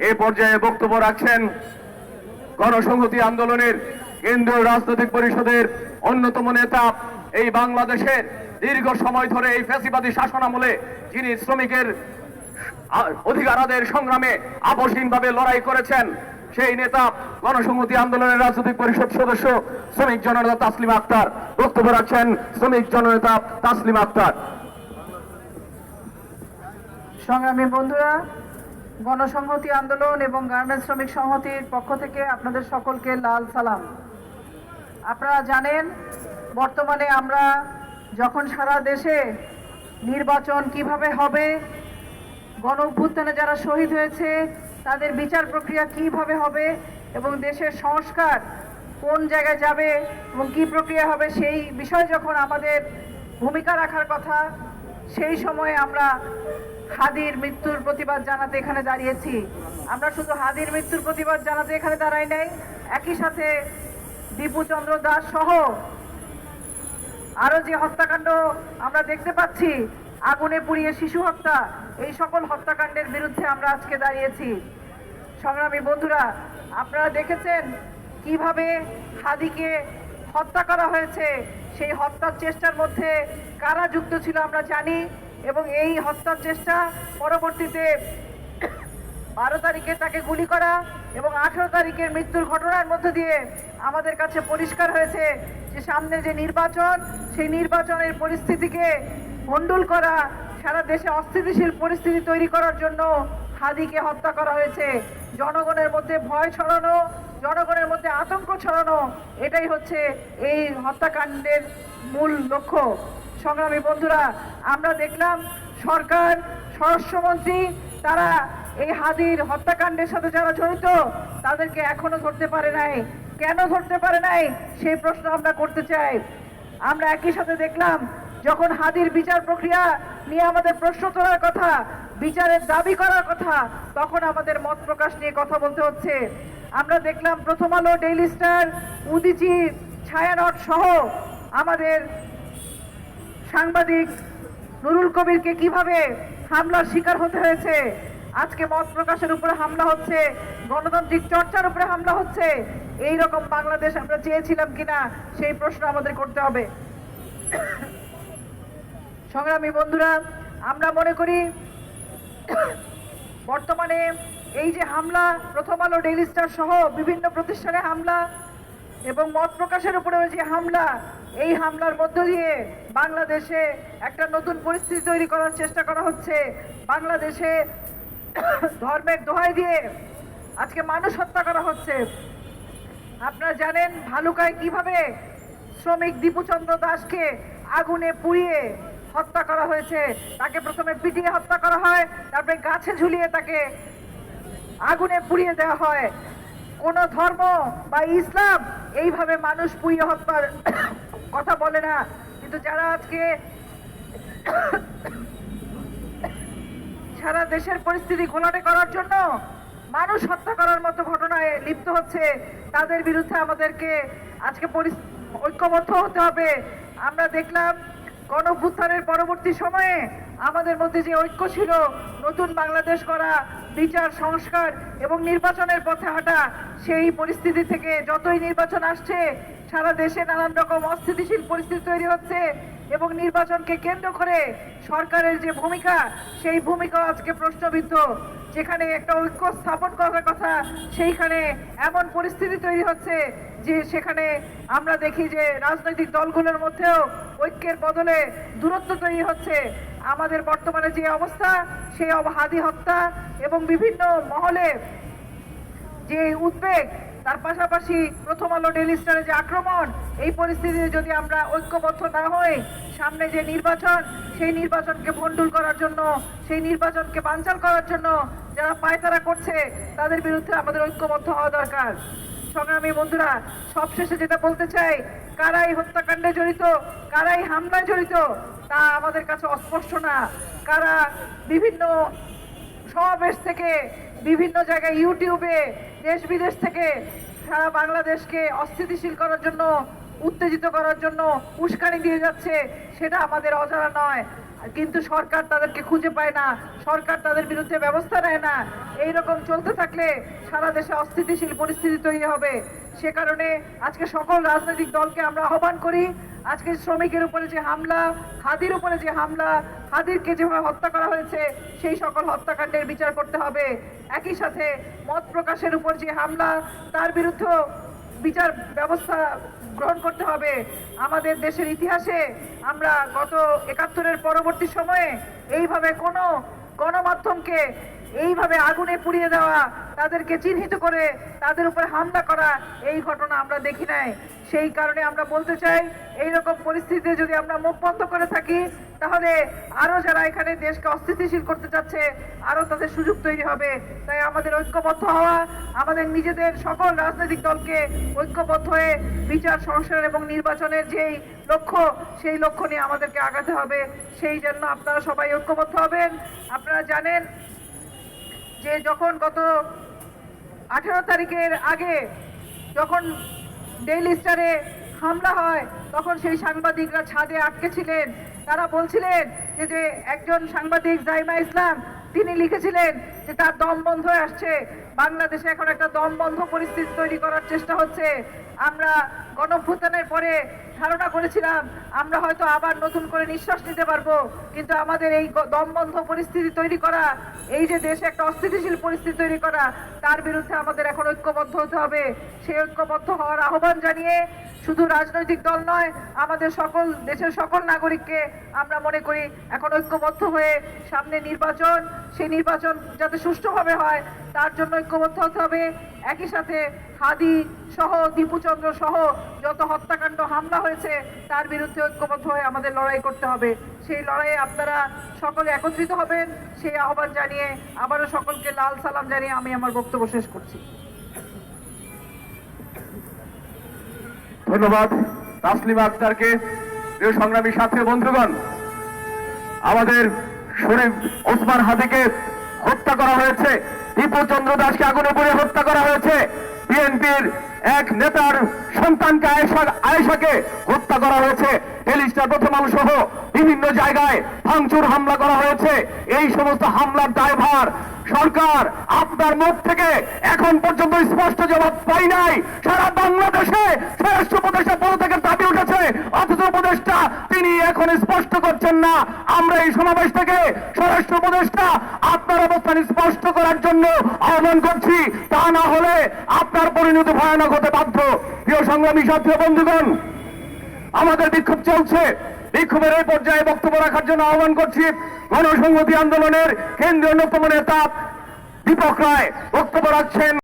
এ পর্যায়ে বক্তব্য রাখছেন গণসংহতি আন্দোলনের কেন্দ্রীয় রাজনৈতিক পরিষদের অন্যতম নেতা এই বাংলাদেশের দীর্ঘ সময় ধরে এই ফ্যাসিবাদী শাসনামলে যিনি শ্রমিকের আ- অধিকার আদায়ের সংগ্রামে আপসহীনভাবে লড়াই করেছেন, সেই নেতা গণসংহতি আন্দোলনের রাজনৈতিক পরিষদ সদস্য শ্রমিক জননেতা তাসলিম আক্তার। বক্তব্য রাখছেন শ্রমিক জননেতা তাসলিম আক্তার। সংগ্রামী বন্ধুরা গণসংহতি আন্দোলন এবং গার্মেন্টস শ্রমিক সংহতির পক্ষ থেকে আপনাদের সকলকে লাল সালাম। আপনারা জানেন, বর্তমানে আমরা যখন সারা দেশে নির্বাচন কীভাবে হবে, গণ অভ্যুত্থানে যারা শহীদ হয়েছে, তাদের বিচার প্রক্রিয়া কীভাবে হবে এবং দেশের সংস্কার কোন জায়গায় যাবে এবং কি প্রক্রিয়া হবে, সেই বিষয়ে যখন আমাদের ভূমিকা রাখার কথা, সেই সময়ে আমরা হাদির মৃত্যুর প্রতিবাদ জানাতে এখানে দাঁড়িয়েছি। আমরা শুধু হাদির মৃত্যুর প্রতিবাদ জানাতে এখানে দাঁড়াই নাই, একই সাথে দীপু চন্দ্র দাস সহ আরও যে হত্যাকাণ্ড আমরা দেখতে পাচ্ছি, আগুনে পুড়িয়ে শিশু হত্যা, এই সকল হত্যাকাণ্ডের বিরুদ্ধে আমরা আজকে দাঁড়িয়েছি। সংগ্রামী বন্ধুরা, আপনারা দেখেছেন কীভাবে হাদিকে হত্যা করা হয়েছে? সেই হত্যার চেষ্টার মধ্যে কারা যুক্ত ছিল আমরা জানি। এবং এই হত্যার চেষ্টা পরবর্তীতে বারো তারিখে তাকে গুলি করা এবং আঠেরো তারিখের মৃত্যুর ঘটনার মধ্যে দিয়ে আমাদের কাছে পরিষ্কার হয়েছে যে সামনে যে নির্বাচন, সেই নির্বাচনের পরিস্থিতিকে ভণ্ডুল করা, সারা দেশে অস্থিতিশীল পরিস্থিতি তৈরি করার জন্য হাদিকে হত্যা করা হয়েছে। জনগণের মধ্যে ভয় ছড়ানো, জনগণের মধ্যে আতঙ্ক ছড়ানো, এটাই হচ্ছে এই হত্যাকাণ্ডের মূল লক্ষ্য। সংগ্রামী বন্ধুরা, আমরা দেখলাম সরকার, স্বরাষ্ট্রমন্ত্রী, তারা এই হাদির হত্যাকাণ্ডের সাথে যারা জড়িত, তাদেরকে এখনও ধরতে পারে নাই। কেন ধরতে পারে নাই? সেই প্রশ্ন আমরা করতে চাই। আমরা একই সাথে দেখলাম, যখন হাদির বিচার প্রক্রিয়া নিয়ে আমাদের প্রশ্ন তোলার কথা, বিচারের দাবি করার কথা, তখন আমাদের মত প্রকাশ নিয়ে কথা বলতে হচ্ছে। আমরা দেখলাম প্রথম আলো, ডেইলি স্টার, উদিচি, ছায়ানট সহ আমাদের সাংবাদিক নুরুল কবিরকে কীভাবে হামলার শিকার হতে হয়েছে? আজকে মত প্রকাশের উপরে হামলা হচ্ছে, গণতান্ত্রিক চর্চার উপরে হামলা হচ্ছে। এই রকম বাংলাদেশ আমরা চেয়েছিলাম কিনা, সেই প্রশ্ন আমাদের করতে হবে। সংগ্রামী বন্ধুরা, আমরা মনে করি বর্তমানে এই যে হামলা, প্রথম আলো ডেইলি স্টার সহ বিভিন্ন প্রতিষ্ঠানে হামলা এবং মত প্রকাশের উপরে যে হামলা। এই হামলার মধ্য দিয়ে বাংলাদেশে একটা নতুন পরিস্থিতি তৈরি করার চেষ্টা করা হচ্ছে। বাংলাদেশে ধর্মের দোহাই দিয়ে আজকে মানুষ হত্যা করা হচ্ছে। আপনারা জানেন ভালুকায় কীভাবে শ্রমিক দীপুচন্দ্র দাসকে আগুনে পুড়িয়ে হত্যা করা হয়েছে। তাকে প্রথমে পিটিয়ে হত্যা করা হয়, তারপরে গাছে ঝুলিয়ে তাকে আগুনে পুড়িয়ে দেওয়া হয়। কোন ধর্ম বা ইসলাম এইভাবে মানুষ পুড়িয়ে হত্যার কথা বলে না। কিন্তু যারা আজকে সারা দেশের পরিস্থিতি ঘোলাটে করার জন্য মানুষ হত্যা করার মতো ঘটনায় লিপ্ত হচ্ছে, তাদের বিরুদ্ধে আমাদেরকে আজকে ঐক্যবদ্ধ হতে হবে। আমরা দেখলাম গণভ্যুত্থানের পরবর্তী সময়ে আমাদের মধ্যে যে ঐক্য ছিল, নতুন বাংলাদেশ করা বিচার, সংস্কার এবং নির্বাচনের পথে হাঁটা, সেই পরিস্থিতি থেকে যতই নির্বাচন আসছে, সারা দেশে নানান রকম অস্থিতিশীল পরিস্থিতি তৈরি হচ্ছে। এবং নির্বাচনকে কেন্দ্র করে সরকারের যে ভূমিকা, সেই ভূমিকা আজকে প্রশ্নবিদ্ধ। যেখানে একটা ঐক্য স্থাপন করার কথা, সেইখানে এমন পরিস্থিতি তৈরি হচ্ছে যে সেখানে আমরা দেখি যে রাজনৈতিক দলগুলোর মধ্যেও ঐক্যের বদলে দূরত্ব তৈরি হচ্ছে। আমাদের বর্তমানে যে অবস্থা, সেই হাদি হত্যা এবং বিভিন্ন মহলে যে উদ্বেগ তার পাশাপাশি প্রথম আলো ডেলি স্টারের যে আক্রমণ, এই পরিস্থিতিতে যদি আমরা ঐক্যবদ্ধ না হই, সামনে যে নির্বাচন, সেই নির্বাচনকে ভণ্ডুল করার জন্য, সেই নির্বাচনকে বানচাল করার জন্য যারা পায়তারা করছে, তাদের বিরুদ্ধে আমাদের ঐক্যবদ্ধ হওয়া দরকার। সংগ্রামী বন্ধুরা, সবশেষে যেটা বলতে চাই, কারাই হত্যাকাণ্ডে জড়িত, কারাই হামলায় জড়িত, তা আমাদের কাছে অস্পষ্ট না। কারা বিভিন্ন সমাবেশ থেকে বিভিন্ন জায়গায় ইউটিউবে দেশ বিদেশ থেকে সারা বাংলাদেশকে অস্থিতিশীল করার জন্য, উত্তেজিত করার জন্য উস্কানি দিয়ে যাচ্ছে, সেটা আমাদের অজানা নয়। কিন্তু সরকার তাদেরকে খুঁজে পায় না, সরকার তাদের বিরুদ্ধে ব্যবস্থা নেয় না। এই রকম চলতে থাকলে সারা দেশে অস্থিতিশীল পরিস্থিতি তৈরি হবে। সে কারণে আজকে সকল রাজনৈতিক দলকে আমরা আহ্বান করি আজকে শ্রমিকের উপরে যে হামলা হাদির উপরে যে হামলা হাদিরকে যেভাবে হত্যা করা হয়েছে, সেই সকল হত্যাকাণ্ডের বিচার করতে হবে। একই সাথে মত প্রকাশের উপর যে হামলা, তার বিরুদ্ধে বিচার ব্যবস্থা গ্রহণ করতে হবে। আমাদের দেশের ইতিহাসে আমরা গত একাত্তরের পরবর্তী সময়ে এইভাবে কোনো গণমাধ্যমকে এইভাবে আগুনে পুড়িয়ে দেওয়া, তাদেরকে চিহ্নিত করে তাদের উপর হামলা করা, এই ঘটনা আমরা দেখি নাই। সেই কারণে আমরা বলতে চাই এই রকম পরিস্থিতিতে যদি আমরা মুখ বন্ধ করে থাকি, তাহলে আরও যারা এখানে দেশকে অস্থিতিশীল করতে চাচ্ছে আরও তাদের সুযোগ তৈরি হবে। তাই আমাদের ঐক্যবদ্ধ হওয়া, আমাদের নিজেদের সকল রাজনৈতিক দলকে ঐক্যবদ্ধ হয়ে বিচার, সংস্কার এবং নির্বাচনের যেই লক্ষ্য, সেই লক্ষ্য নিয়ে আমাদেরকে আগাতে হবে। সেই জন্য আপনারা সবাই ঐক্যবদ্ধ হবেন। আপনারা জানেন যে যখন গত আঠেরো তারিখের আগে যখন ডেইলি স্টারে হামলা হয়, তখন সেই সাংবাদিকরা ছাদে আটকে ছিলেন। তারা বলছিলেন যে যে একজন সাংবাদিক জাইমা ইসলাম, তিনি লিখেছিলেন যে তার দম বন্ধ হয়ে আসছে। বাংলাদেশে এখন একটা দম বন্ধ পরিস্থিতি তৈরি করার চেষ্টা হচ্ছে। আমরা গণভ্যুত্থানের পরে ধারণা করেছিলাম, আমরা হয়তো আবার নতুন করে নিঃশ্বাস নিতে পারব। কিন্তু আমাদের এই দমবন্ধ পরিস্থিতি তৈরি করা, এই যে দেশে একটা অস্থিতিশীল পরিস্থিতি তৈরি করা, তার বিরুদ্ধে আমাদের এখন ঐক্যবদ্ধ হতে হবে। সেই ঐক্যবদ্ধ হওয়ার আহ্বান জানিয়ে শুধু রাজনৈতিক দল নয়, আমাদের সকল, দেশের সকল নাগরিককে আমরা মনে করি এখন ঐক্যবদ্ধ হয়ে সামনে নির্বাচন, সেই নির্বাচন যাতে সুষ্ঠুভাবে হয়, তার জন্য ঐক্যবদ্ধ হতে হবে। একই সাথে হাদি সহ, দীপুচন্দ্র সহ যত হত্যাকাণ্ড, হামলা হয়েছে, তার বিরুদ্ধে ঐক্যবদ্ধ হয়ে আমাদের লড়াই করতে হবে। সেই লড়াইয়ে আপনারা সকলে একত্রিত হবেন। সেই আহ্বান জানিয়ে আবারও সকলকে লাল সালাম জানিয়ে আমি আমার বক্তব্য শেষ করছি। ধন্যবাদ তাসলিমা আক্তারকে। প্রিয় সংগ্রামী সাথী বন্ধুগণ, আমাদের শরীফ ওসমান হাদিকে হত্যা করা হয়েছে। দীপু চন্দ্র দাসকে আগুনে পুড়ে হত্যা করা হয়েছে। বিএনপির এক নেতার সন্তানকে আয়েশা আয়েশাকে হত্যা করা হয়েছে। টেলিস্টার প্রথম আলো সহ বিভিন্ন জায়গায় ভাঙচুর হামলা করা হয়েছে। এই সমস্ত হামলার দায়ভার সরকার আপনার মুখ থেকে এখন পর্যন্ত স্পষ্ট জবাব পাই নাই। সারা বাংলাদেশে স্বরাষ্ট্র উপদেষ্টা পদত্যাগের তিনি এখন স্পষ্ট করছেন না। আমরা এই সমাবেশ থেকে স্বরাষ্ট্র উপদেষ্টা আপনার অবস্থান স্পষ্ট করার জন্য আহ্বান করছি। তা না হলে আপনার পরিণতি ভয়ানক হতে বাধ্য। প্রিয় সংগ্রামী সাথী বন্ধুগণ, আমাদের বিক্ষোভ চলছে। বিক্ষোভের এই পর্যায়ে বক্তব্য রাখার জন্য আহ্বান করছি গণসংহতি আন্দোলনের কেন্দ্রীয় অন্যতম নেতা দীপক রায়। বক্তব্য রাখছেন